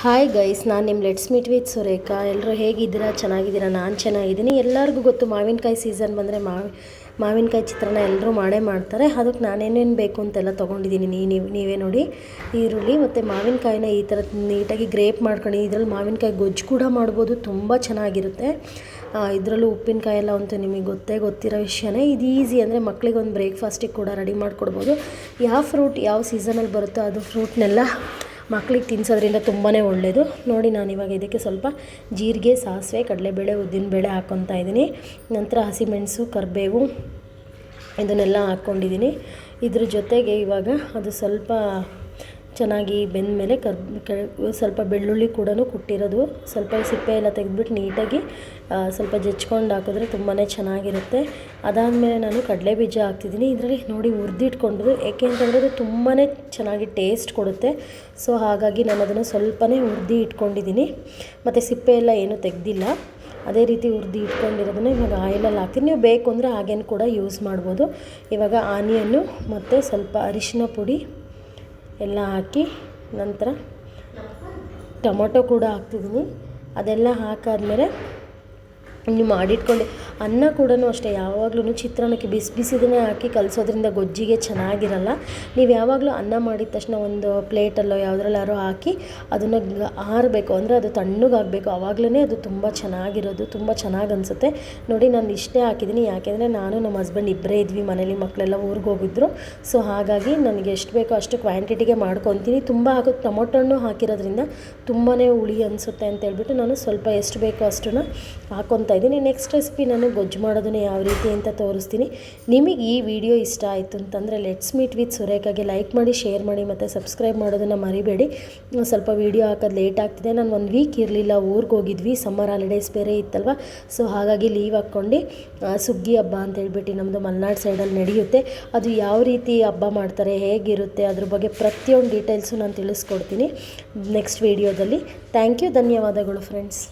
Hi guys ನಾನು ನಿಮ್ಮ let's meet with Surekha. ಎಲ್ಲರೂ ಹೇಗಿದ್ದೀರಾ? ಚೆನ್ನಾಗಿದ್ದೀರಾ? ನಾನು ಚೆನ್ನಾಗಿದ್ದೀನಿ. ಎಲ್ಲರಿಗೂ ಗೊತ್ತು ಮಾವಿನಕಾಯಿ ಸೀಸನ್ ಬಂದರೆ ಮಾವಿ ಮಾವಿನಕಾಯಿ ಚಿತ್ರಾನ್ನ ಎಲ್ಲರೂ ಮಾಡೇ ಮಾಡ್ತಾರೆ. ಅದಕ್ಕೆ ನಾನೇನೇನು ಬೇಕು ಅಂತೆಲ್ಲ ತೊಗೊಂಡಿದ್ದೀನಿ. ನೀವು ನೀವೇ ನೋಡಿ. ಈರುಳ್ಳಿ ಮತ್ತು ಮಾವಿನಕಾಯಿನ ಈ ಥರ ನೀಟಾಗಿ ಗ್ರೇಪ್ ಮಾಡ್ಕೊಂಡು ಇದರಲ್ಲಿ ಮಾವಿನಕಾಯಿ ಗೊಜ್ಜು ಕೂಡ ಮಾಡ್ಬೋದು. ತುಂಬ ಚೆನ್ನಾಗಿರುತ್ತೆ. ಇದರಲ್ಲೂ ಉಪ್ಪಿನಕಾಯಿ ಎಲ್ಲ ಅಂತೂ ನಿಮಗೆ ಗೊತ್ತೇ ಗೊತ್ತಿರೋ ವಿಷಯನೇ. ಇದು ಈಸಿ ಅಂದರೆ ಮಕ್ಕಳಿಗೆ ಒಂದು ಬ್ರೇಕ್ಫಾಸ್ಟಿಗೆ ಕೂಡ ರೆಡಿ ಮಾಡಿಕೊಡ್ಬೋದು. ಯಾವ ಫ್ರೂಟ್ ಯಾವ ಸೀಸನಲ್ಲಿ ಬರುತ್ತೋ ಅದು ಫ್ರೂಟ್ನೆಲ್ಲ ಮಕ್ಳಿಗೆ ತಿನ್ನಿಸೋದ್ರಿಂದ ತುಂಬಾ ಒಳ್ಳೆಯದು ನೋಡಿ ನಾನು ಇವಾಗ ಇದಕ್ಕೆ ಸ್ವಲ್ಪ ಜೀರಿಗೆ, ಸಾಸಿವೆ, ಕಡಲೆಬೇಳೆ, ಉದ್ದಿನಬೇಳೆ ಹಾಕ್ಕೊತಾ ಇದ್ದೀನಿ. ನಂತರ ಹಸಿಮೆಣಸು, ಕರಿಬೇವು ಇದನ್ನೆಲ್ಲ ಹಾಕ್ಕೊಂಡಿದ್ದೀನಿ. ಇದ್ರ ಜೊತೆಗೆ ಇವಾಗ ಅದು ಸ್ವಲ್ಪ ಚೆನ್ನಾಗಿ ಬೆಂದ ಮೇಲೆ ಕರ್, ಸ್ವಲ್ಪ ಬೆಳ್ಳುಳ್ಳಿ ಕೂಡ ಕುಟ್ಟಿರೋದು. ಸ್ವಲ್ಪ ಸಿಪ್ಪೆ ಎಲ್ಲ ತೆಗೆದ್ಬಿಟ್ಟು ನೀಟಾಗಿ ಸ್ವಲ್ಪ ಜಜ್ಕೊಂಡು ಹಾಕಿದ್ರೆ ತುಂಬಾ ಚೆನ್ನಾಗಿರುತ್ತೆ. ಅದಾದಮೇಲೆ ನಾನು ಕಡಲೆ ಬೀಜ ಹಾಕ್ತಿದ್ದೀನಿ. ಇದರಲ್ಲಿ ನೋಡಿ ಹುರಿದಿಟ್ಕೊಂಡ್ರು ಏಕೆ ಅಂತಂದರೆ ಅದು ತುಂಬಾ ಚೆನ್ನಾಗಿ ಟೇಸ್ಟ್ ಕೊಡುತ್ತೆ. ಸೊ, ಹಾಗಾಗಿ ನಾನು ಅದನ್ನು ಸ್ವಲ್ಪನೇ ಹುರಿದು ಇಟ್ಕೊಂಡಿದ್ದೀನಿ. ಮತ್ತು ಸಿಪ್ಪೆ ಎಲ್ಲ ಏನೂ ತೆಗೆದಿಲ್ಲ. ಅದೇ ರೀತಿ ಹುರಿದು ಇಟ್ಕೊಂಡಿರೋದನ್ನ ಇವಾಗ ಆಯಿಲಲ್ಲಿ ಹಾಕ್ತೀನಿ. ನೀವು ಬೇಕು ಅಂದರೆ ಹಾಗೇನು ಕೂಡ ಯೂಸ್ ಮಾಡ್ಬೋದು. ಇವಾಗ ಆನಿಯನ್ನು ಮತ್ತು ಸ್ವಲ್ಪ ಅರಿಶಿನ ಪುಡಿ ಎಲ್ಲ ಹಾಕಿ ನಂತರ ಟೊಮೊಟೊ ಕೂಡ ಹಾಕ್ತಿದ್ದೀನಿ. ಅದೆಲ್ಲ ಹಾಕಾದ್ಮೇಲೆ ಇನ್ನು ಮಾಡಿಟ್ಕೊಂಡೆ. ಅನ್ನ ಕೂಡ ಅಷ್ಟೇ ಯಾವಾಗ್ಲೂ ಚಿತ್ರಾನ್ನಕ್ಕೆ ಬಿಸಿ ಬಿಸಿದನ್ನೇ ಹಾಕಿ ಕಲಸೋದ್ರಿಂದ ಗೊಜ್ಜಿಗೆ ಚೆನ್ನಾಗಿರಲ್ಲ. ನೀವು ಯಾವಾಗಲೂ ಅನ್ನ ಮಾಡಿದ ತಕ್ಷಣ ಒಂದು ಪ್ಲೇಟಲ್ಲೋ ಯಾವುದ್ರಲ್ಲಾರು ಹಾಕಿ ಅದನ್ನು ಆರಬೇಕು, ಅಂದರೆ ಅದು ತಣ್ಣಗಾಗಬೇಕು. ಆವಾಗಲೇ ಅದು ತುಂಬ ಚೆನ್ನಾಗಿರೋದು, ತುಂಬ ಚೆನ್ನಾಗಿ ಅನಿಸುತ್ತೆ. ನೋಡಿ, ನಾನು ಇಷ್ಟೇ ಹಾಕಿದ್ದೀನಿ. ಯಾಕೆಂದರೆ ನಾನು ನಮ್ಮ ಹಸ್ಬೆಂಡ್ ಇಬ್ಬರೇ ಇದ್ವಿ, ಮನೇಲಿ ಮಕ್ಕಳೆಲ್ಲ ಊರಿಗೆ ಹೋಗಿದ್ರು. ಸೊ, ಹಾಗಾಗಿ ನನಗೆ ಎಷ್ಟು ಬೇಕೋ ಅಷ್ಟು ಕ್ವಾಂಟಿಟಿಗೆ ಮಾಡ್ಕೊತೀನಿ. ತುಂಬ ಹಾಕೋ ಟೊಮೊಟೊ ಹಣ್ಣು ಹಾಕಿರೋದ್ರಿಂದ ತುಂಬಾ ಹುಳಿ ಅನಿಸುತ್ತೆ ಅಂತ ಹೇಳ್ಬಿಟ್ಟು ನಾನು ಸ್ವಲ್ಪ ಎಷ್ಟು ಬೇಕೋ ಅಷ್ಟನ್ನು ಹಾಕ್ಕೊತಾ ಇದ್ದೀನಿ. ನೆಕ್ಸ್ಟ್ ರೆಸಿಪಿ ನಾನು ಗೊಜ್ಜು ಮಾಡೋದನ್ನು ಯಾವ ರೀತಿ ಅಂತ ತೋರಿಸ್ತೀನಿ. ನಿಮಗೆ ಈ ವಿಡಿಯೋ ಇಷ್ಟ ಆಯಿತು ಅಂತಂದರೆ ಲೆಟ್ಸ್ ಮೀಟ್ ವಿತ್ ಸುರೇಖಾಗೆ. ಲೈಕ್ ಮಾಡಿ ಶೇರ್ ಮಾಡಿ ಮತ್ತು ಸಬ್ಸ್ಕ್ರೈಬ್ ಮಾಡೋದನ್ನು ಮರಿಬೇಡಿ. ಸ್ವಲ್ಪ ವೀಡಿಯೋ ಹಾಕೋದು ಲೇಟ್ ಆಗ್ತಿದೆ. ನಾನು ಒಂದು ವೀಕ್ ಇರಲಿಲ್ಲ, ಊರಿಗೆ ಹೋಗಿದ್ವಿ. ಸಮ್ಮರ್ ಹಾಲಿಡೇಸ್ ಬೇರೆ ಇತ್ತಲ್ವ? ಸೊ ಹಾಗಾಗಿ ಲೀವ್ ಹಾಕ್ಕೊಂಡು ಸುಗ್ಗಿ ಹಬ್ಬ ಅಂತ ಹೇಳ್ಬಿಟ್ಟು ನಮ್ಮದು ಮಲೆನಾಡು ಸೈಡಲ್ಲಿ ನಡೆಯುತ್ತೆ. ಅದು ಯಾವ ರೀತಿ ಹಬ್ಬ ಮಾಡ್ತಾರೆ, ಹೇಗಿರುತ್ತೆ, ಅದ್ರ ಬಗ್ಗೆ ಪ್ರತಿಯೊಂದು ಡೀಟೇಲ್ಸು ನಾನು ತಿಳಿಸ್ಕೊಡ್ತೀನಿ ನೆಕ್ಸ್ಟ್ ವೀಡಿಯೋದಲ್ಲಿ ಥ್ಯಾಂಕ್ ಯು ಧನ್ಯವಾದಗಳು ಫ್ರೆಂಡ್ಸ್